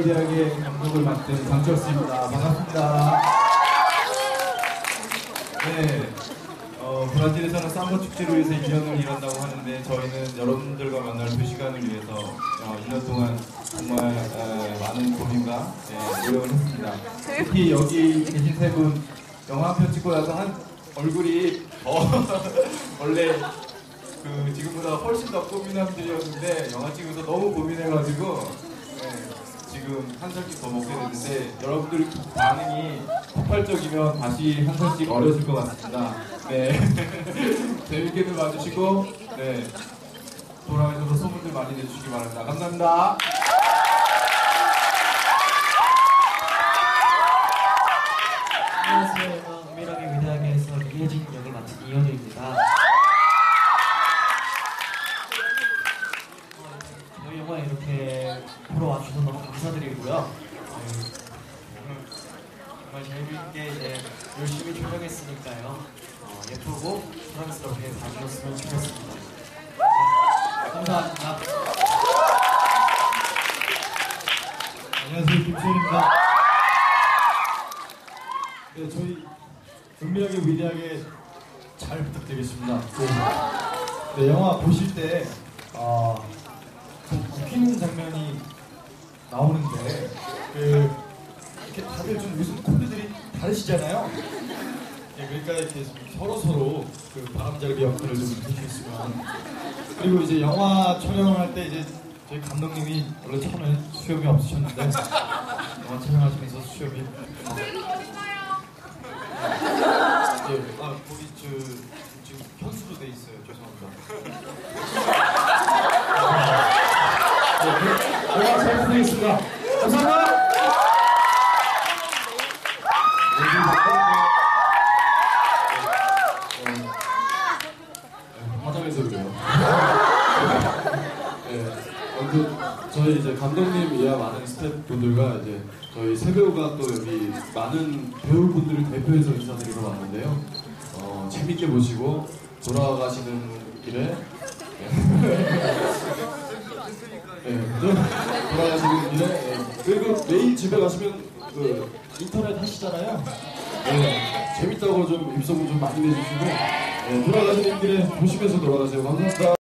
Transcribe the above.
위대하게 감독을 맡은 장철수입니다. 반갑습니다. 네, 어, 브라질에서는 삼보 축제로 위해서 2년을 일한다고 하는데 저희는 여러분들과 만날 그 시간을 위해서 어, 1년 동안 정말 에, 많은 고민과 예, 노력을 했습니다. 특히 여기 계신 세 분 영화 한 편 찍고 나서 한 얼굴이 더 원래 그 지금보다 훨씬 더 고민남들이었는데 영화 찍으면서 너무 고민해가지고 네, 지금 한 살씩 더 먹게 됐는데 여러분들 반응이 폭발적이면 다시 한 살씩 어려질 것 같습니다. 네 재밌게들 봐주시고 네 돌아가셔서 소문들 많이 내주시기 바랍니다. 감사합니다. 안녕하세요. 영화 은밀하게 위대하게에서 이혜진 역을 맡은 이현우입니다. 어, 저희 영화에 이렇게 보러 와주셔서 너무 감사드리고요. 어, 정말 재미있게 이제 열심히 촬영했으니까요. 어, 예쁘고 사랑스럽게 봐주셨으면 좋겠습니다. 네, 감사합니다. 안녕하세요 김수현입니다. 네 저희 은밀하게 위대하게 잘 부탁드리겠습니다. 네, 네, 영화 보실 때 어, 좀 웃기는 장면이 나오는데 그 이렇게 다들 좀 요즘 콘들들이 다르시잖아요. 네, 그러니까 이렇게 서로 서로 그 바람잡이 역할을 좀 해주셨으면 그리고 이제 영화 촬영을 할때 이제 저희 감독님이 원래 처음에 수염이 없으셨는데 영화 촬영하시면서 수염이 네, 아 거기 저 지금 현수로 돼 있어요. 죄송합니다. 네, 영화 잘 부탁 드리겠습니다. 감사합니다. 네, 아무튼 저희 이제 감독님 이하 많은 스태프분들과 이제 저희 새 배우가 또 여기 많은 배우분들을 대표해서 인사드리러 왔는데요. 어, 재밌게 보시고 돌아가시는 길에 네, 그죠? 돌아가시는 길에 예. 그리고 내일 집에 가시면 그 인터넷 하시잖아요. 네, 재밌다고 좀 입소문 좀 많이 내주시고 네, 돌아가시는 길에 보시면서 돌아가세요. 감사합니다.